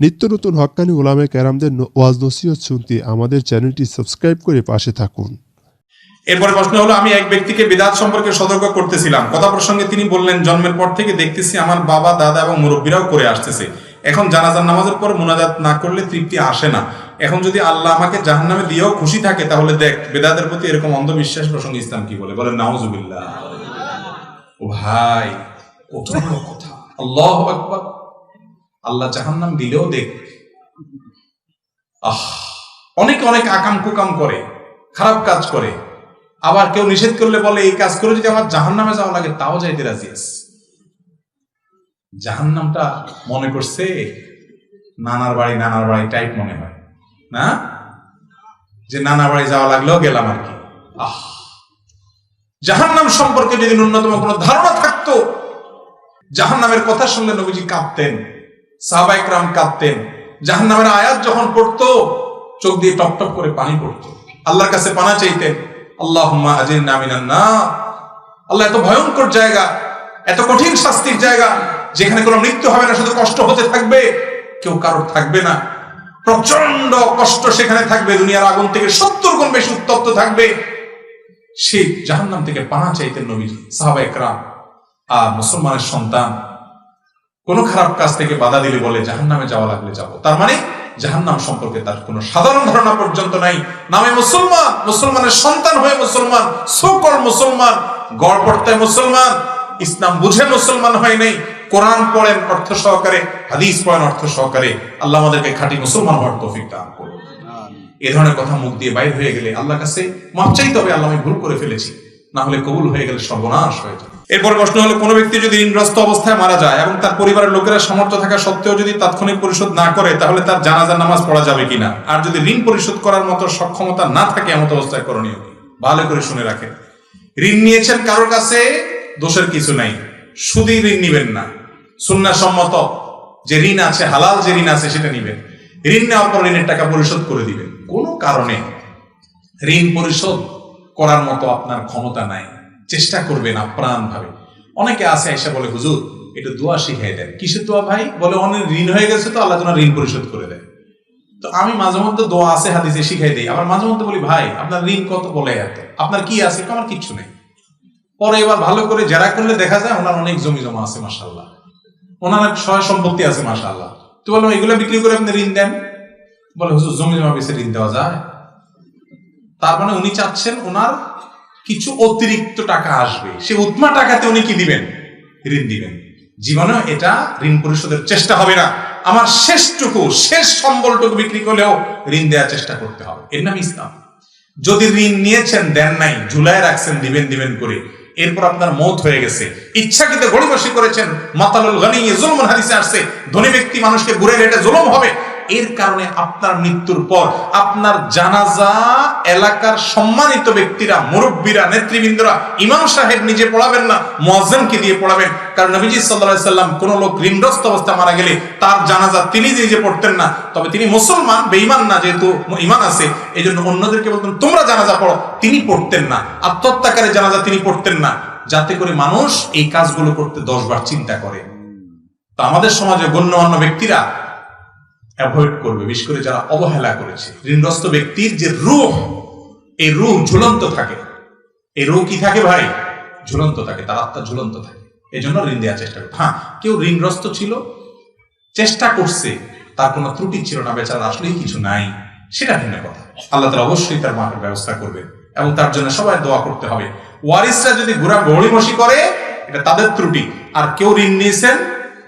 নিত্য নতুন হক্কানি ওলামে ক্যারামদের ওয়াজ নসিহত শুনতে আমাদের চ্যানেলটি সাবস্ক্রাইব করে পাশে থাকুন। এরপরে প্রশ্ন হলো, আমি এক ব্যক্তিকে বিদাত সম্পর্কে সতর্ক করতেছিলাম। কথা প্রসঙ্গে তিনি বললেন, জন্মের পর থেকে দেখতেছি আমার বাবা, দাদা এবং মুরব্বীরাও করে আসতেছে। এখন জানাজার নামাজের পর মোনাজাত না করলে তৃপ্তি আসে না। এখন যদি আল্লাহ আমাকে জাহান্নামে দিয়েও খুশি থাকে, তাহলে দেখ বেদাদের প্রতি এরকম অন্ধবিশ্বাস প্রসঙ্গে ইসলাম কি বলে? বলে নাউজুবিল্লাহ। ও ভাই, কত কথা। আল্লাহ আল্লাহ জাহান্নাম দিলেও দেখ আহ, অনেক অনেক আকাম কুকাম করে, খারাপ কাজ করে। আবার কেউ নিষেধ করলে বলে, এই কাজ করে যদি আমার জাহান নামে যাওয়া লাগে, তাও যাইতে রাজি আছে। জাহান নামটা মনে করছে নানার বাড়ি নানার বাড়ি টাইপ মনে হয়। না? যে নানা বাড়ি যাওয়া লাগলেও গেলাম আর কি। আহ জাহান নাম সম্পর্কে যদি ন্যূনতম কোনো ধারণা থাকতো জাহান নামের কথা শুনলে নবীজি কাঁদতেন। সাহবাইকরাম কাঁদতেন। জাহান নামের আয়াত যখন পড়তো, চোখ দিয়ে টপ টপ করে পানি পড়তো। আল্লাহর কাছে পানা চাইতেন আল্লাহ আজির নামিনান না আল্লাহ এত ভয়ঙ্কর জায়গা, এত কঠিন শাস্তির জায়গা, যেখানে কোনো মৃত্যু হবে না, শুধু কষ্ট হতে থাকবে, কেউ কারোর থাকবে না। প্রচণ্ড কষ্ট সেখানে থাকবে, দুনিয়ার আগুন থেকে সত্তর গুণ বেশি উত্তপ্ত থাকবে। সে জাহান্নাম থেকে পানা চাইতেন নবী সাহাবা একরাম আর মুসলমানের সন্তান কোন খারাপ কাজ থেকে বাধা দিলে বলে জাহান্নামে যাওয়া লাগলে যাব। তার মানে জাহান্নাম সম্পর্কে তার কোনো সাধারণ ধারণা পর্যন্ত নাই। নামে মুসলমান, মুসলমানের সন্তান হয়ে মুসলমান সকল মুসলমান গড়পড়তায় মুসলমান, ইসলাম বুঝে মুসলমান হয় নাই, কোরআন পড়েন অর্থ সহকারে, হাদিস পড়েন অর্থ সহকারে, আল্লাহ আমাদেরকে খাঁটি মুসলমান হওয়ার তৌফিক দান করুন। এ ধরনের কথা মুখ দিয়ে বাইর হয়ে গেলে আল্লাহ কাছে মাপ চাইতে হবে, আল্লাহ আমি ভুল করে ফেলেছি। না হলে কবুল হয়ে গেলে সর্বনাশ হয়ে যাবে। এরপর প্রশ্ন হলো, কোনো ব্যক্তি যদি ঋণগ্রস্ত অবস্থায় মারা যায় এবং তার পরিবারের লোকেরা সামর্থ্য থাকা সত্ত্বেও যদি তাৎক্ষণিক পরিশোধ না করে, তাহলে তার জানাজার নামাজ পড়া যাবে কিনা? আর যদি ঋণ পরিশোধ করার মতো সক্ষমতা না থাকে, এমত অবস্থায় করণীয় ভালো করে শুনে রাখেন। ঋণ নিয়েছেন কারোর কাছে? দোষের কিছু নাই। শুধুই ঋণ নিবেন না। সুন্না সম্মত যে ঋণ আছে, হালাল যে ঋণ আছে, সেটা নিবেন। ঋণ নেওয়ার পর ঋণের টাকা পরিশোধ করে দিবেন। কোনো কারণে ঋণ পরিশোধ করার মতো আপনার ক্ষমতা নাই। চেষ্টা করবেন আপ্রাণ ভাবে অনেকে আছে এসে বলে, হুজুর, একটু দোয়া শিখিয়ে দেন। কিসের দোয়া ভাই? বলে, অনেক ঋণ হয়ে গেছে তো, আল্লাহ তোমার ঋণ পরিশোধ করে দেয়। তো আমি মাঝে মধ্যে দোয়া আছে, হাদিসে শিখাই দিই। আবার মাঝে মধ্যে বলি, ভাই, আপনার ঋণ কত বলে এত? আপনার কি আছে? আমার কিচ্ছু নেই। পরে এবার ভালো করে জেরা করলে দেখা যায় ওনার অনেক জমি জমা আছে মাসাল্লাহ ওনার সহায় সম্পত্তি আছে মাসাল্লাহ তো বললাম এগুলো বিক্রি করে আপনি ঋণ দেন? বলে, হুজুর, জমি জমা বেশি ঋণ দেওয়া যায়। তার মানে উনি চাচ্ছেন ওনার কিছু অতিরিক্ত টাকা আসবে। সে উৎমা টাকাতে উনি কি দিবেন? ঋণ দিবেন। জীবনে এটা ঋণ পরিশোধের চেষ্টা হবে না। আমার শেষটুকু, শেষ সম্বলটুকু বিক্রি করলেও ঋণ দেওয়ার চেষ্টা করতে হবে। এর নাম ইসলাম। যদি ঋণ নিয়েছেন, দেন নাই ঝুলায় রাখছেন, দিবেন দিবেন করে, এরপর আপনার মৌত হয়ে গেছে। ইচ্ছাকৃত গড়িবসি করেছেন, মাতালুল গানি জুলমুন হাদিসে আসছে, ধনী ব্যক্তি মানুষকে ঘুরে রেটে জুলুম হবে। এর কারণে আপনার মৃত্যুর পর আপনার জানাজা, এলাকার সম্মানিত ব্যক্তিরা, মুরব্বীরা, নেতৃবৃন্দরা, ইমাম সাহেব নিজে পড়াবেন না মুয়াজ্জিনকে দিয়ে পড়াবেন। কারণ নবীজি আলাইহি সাল্লাম কোন লোক ঋণগ্রস্ত অবস্থা মারা গেলে তার জানাজা তিনি নিজে পড়তেন না। তবে তিনি মুসলমান, বেঈমান না যেহেতু ইমান আছে এই জন্য অন্যদেরকে বলতেন, তোমরা জানাজা পড়ো। তিনি পড়তেন না। আত্মহত্যাকারে জানাজা তিনি পড়তেন না। যাতে করে মানুষ এই কাজগুলো করতে দশ বার চিন্তা করে। তো আমাদের সমাজে গণ্যমান্য ব্যক্তিরা অ্যাভয়েড করবে, বিশেষ করে যারা অবহেলা করেছে। ঋণগ্রস্ত ব্যক্তির যে রূহ এই রূহ ঝুলন্ত থাকে। এই রূহ কি থাকে ভাই? ঝুলন্ত থাকে, তার আত্মা ঝুলন্ত থাকে। এই জন্য ঋণ দেওয়ার চেষ্টা করবে। হ্যাঁ কেউ ঋণগ্রস্ত ছিল, চেষ্টা করছে, তার কোনো ত্রুটি ছিল না বেচারা আসলেই কিছু নাই। সেটা ভিন্ন কথা। আল্লাহ তালা অবশ্যই তার মাফের ব্যবস্থা করবে এবং তার জন্য সবাই দোয়া করতে হবে। ওয়ারিসরা যদি ঘোরা গড়িমসি করে, এটা তাদের ত্রুটি। আর কেউ ঋণ নিয়েছেন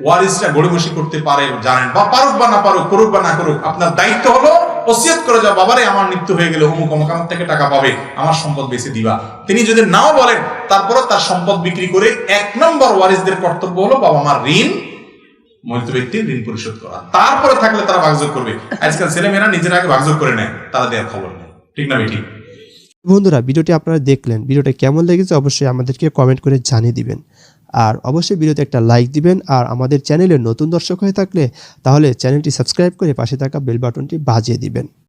ওয়ারিসরা গড়িমসি করতে পারে, জানেন। বা পারুক বা না পারুক, করুক বা না করুক, আপনার দায়িত্ব হলো ওসিয়ত করে যাও, বাবারে, আমার মৃত্যু হয়ে গেলে অমুক অমুক, আমার থেকে টাকা পাবে, আমার সম্পদ বেশি দিবা। তিনি যদি নাও বলেন তারপরে তার সম্পদ বিক্রি করে এক নম্বর ওয়ারিসদের কর্তব্য হলো বাবা আমার ঋণ, মৃত ব্যক্তির ঋণ পরিশোধ করা। তারপরে থাকলে তারা ভাগযোগ করবে। আজকাল ছেলেমেয়েরা নিজের আগে ভাগযোগ করে নেয়, তারা দেওয়ার খবর নেই। ঠিক না বেঠিক বন্ধুরা, ভিডিওটি আপনারা দেখলেন, ভিডিওটা কেমন লেগেছে অবশ্যই আমাদেরকে কমেন্ট করে জানিয়ে দিবেন। আর অবশ্যই ভিডিওতে একটা লাইক দিবেন আর আমাদের চ্যানেলে নতুন দর্শক হয়ে থাকলে তাহলে চ্যানেলটি সাবস্ক্রাইব করে পাশে থাকা বেল বাটনটি বাজিয়ে দিবেন।